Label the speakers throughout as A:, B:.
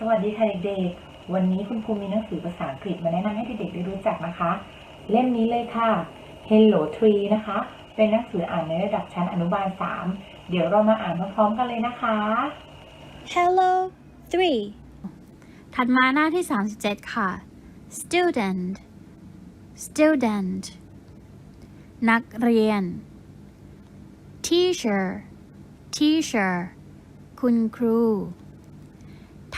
A: สวัสดีค่ะเด็กๆ วันนี้คุณครูมีหนังสือภาษาอังกฤษมาแนะนำให้เด็กๆได้รู้จักนะคะ เล่มนี้เลยค่ะ Hello Tree นะคะ เป็นหนังสืออ่านในระดับชั้นอนุบาล 3 เดี๋ยวเรามาอ่านพร้อมๆกันเลยนะคะ
B: Hello 3ถัดมาหน้าที่ 37 ค่ะ student student นักเรียน teacher teacher คุณครู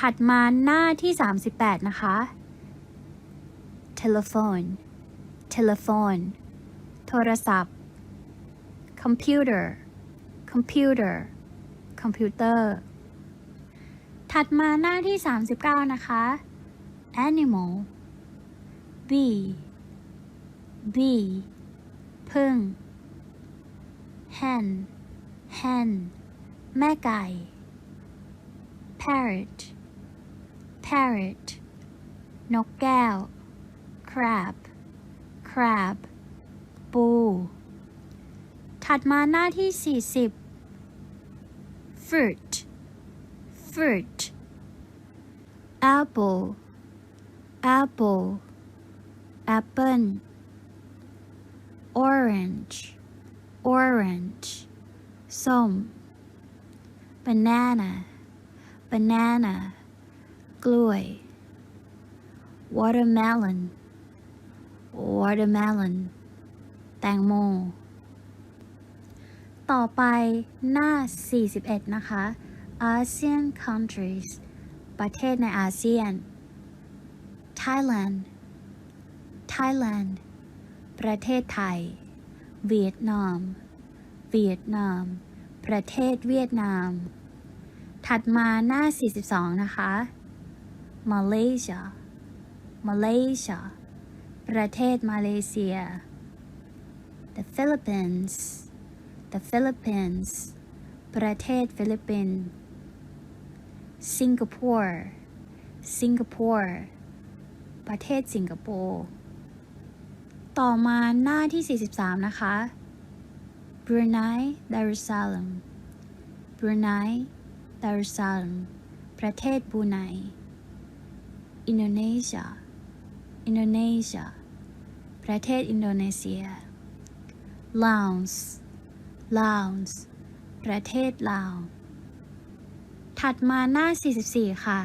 B: ถัดมาหน้าที่ 38 นะคะ telephone telephone โทรศัพท์ computer computer คอมพิวเตอร์ถัดมาหน้าที่ 39 นะคะ animal bee bee พึ่ง hen hen แม่ไก่ parrot parrot นกแก้ว crab crab ปู ถัดมาหน้าที่ 40 fruit fruit apple apple apple orange orange ส้ม banana banana กล้วย watermelon watermelon แตงโม ต่อไปหน้า 41 นะคะ ASEAN countries ประเทศในอาเซียน Thailand Thailand ประเทศไทย เวียดนาม เวียดนาม ประเทศเวียดนาม ถัดมาหน้า 42 นะคะ Malaysia Malaysia ประเทศมาเลเซีย The Philippines The Philippines ประเทศฟิลิปปินส์ Singapore Singapore ประเทศสิงคโปร์ ต่อมาหน้าที่ 43 นะคะ Brunei Darussalam Brunei Darussalam ประเทศบูไน Indonesia Indonesia ประเทศอินโดนีเซีย Laos Laos ประเทศลาว ถัดมาหน้า 44 ค่ะ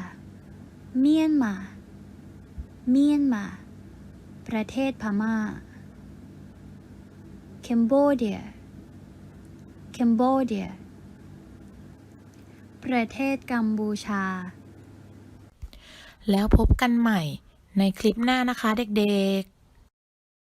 B: เมียนมา เมียนมา ประเทศพม่าเคมโบเดียเคมโบเดียประเทศกัมพูชา
C: แล้วพบกันใหม่ในคลิปหน้านะคะเด็กๆ